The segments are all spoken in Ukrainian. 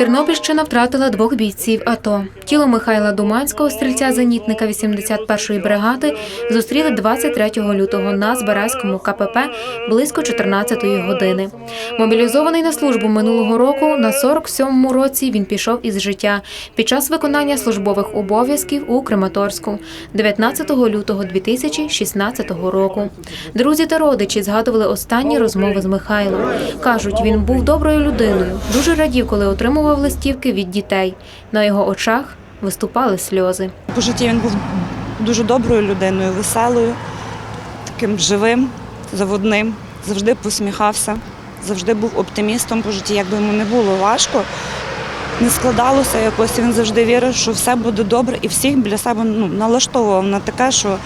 Тернопільщина втратила двох бійців АТО. Тіло Михайла Думанського, стрільця-зенітника 81-ї бригади, зустріли 23 лютого на Збаразькому КПП близько 14-ї години. Мобілізований на службу минулого року, на 47-му році він пішов із життя під час виконання службових обов'язків у Краматорську 19 лютого 2016 року. Друзі та родичі згадували останні розмови з Михайлом. Кажуть, він був доброю людиною, дуже радів, коли отримував листівки від дітей. На його очах виступали сльози. По житті він був дуже доброю людиною, веселою, таким живим, заводним, завжди посміхався, завжди був оптимістом по житті, якби йому не було важко. Не складалося якось, він завжди вірив, що все буде добре, і всіх біля себе ну, налаштовував на таке, що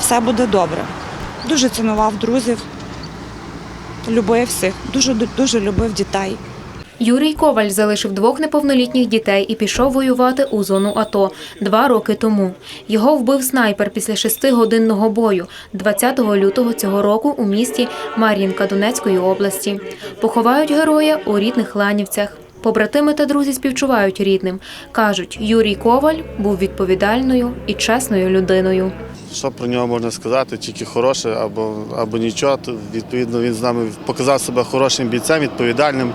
все буде добре. Дуже цінував друзів, любив всіх, дуже дуже любив дітей. Юрій Коваль залишив двох неповнолітніх дітей і пішов воювати у зону АТО два роки тому. Його вбив снайпер після шестигодинного бою 20 лютого цього року у місті Мар'їнка Донецької області. Поховають героя у рідних Ланівцях. Побратими та друзі співчувають рідним. Кажуть, Юрій Коваль був відповідальною і чесною людиною. Що про нього можна сказати? Тільки хороше або, або нічого. Відповідно, він з нами показав себе хорошим бійцем, відповідальним.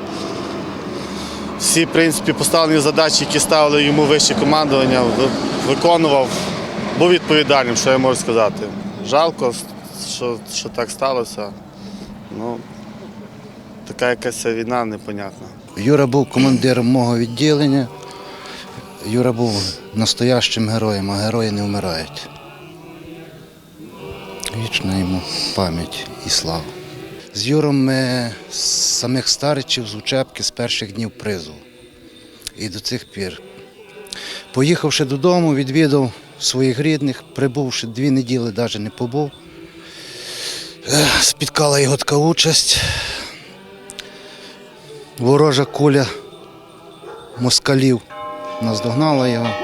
Всі, в принципі, поставлені задачі, які ставили йому вище командування, виконував, був відповідальним, що я можу сказати. Жалко, що, що так сталося. Ну, така якась війна непонятна. Юра був командиром мого відділення. Юра був настоящим героєм, а герої не вмирають. Вічна йому пам'ять і слава. З Юром з самих старичів з учебки з перших днів призову. І до цих пір. Поїхавши додому, відвідав своїх рідних, прибувши дві неділі, навіть не побув. Спіткала його така участь. Ворожа куля москалів наздогнала його.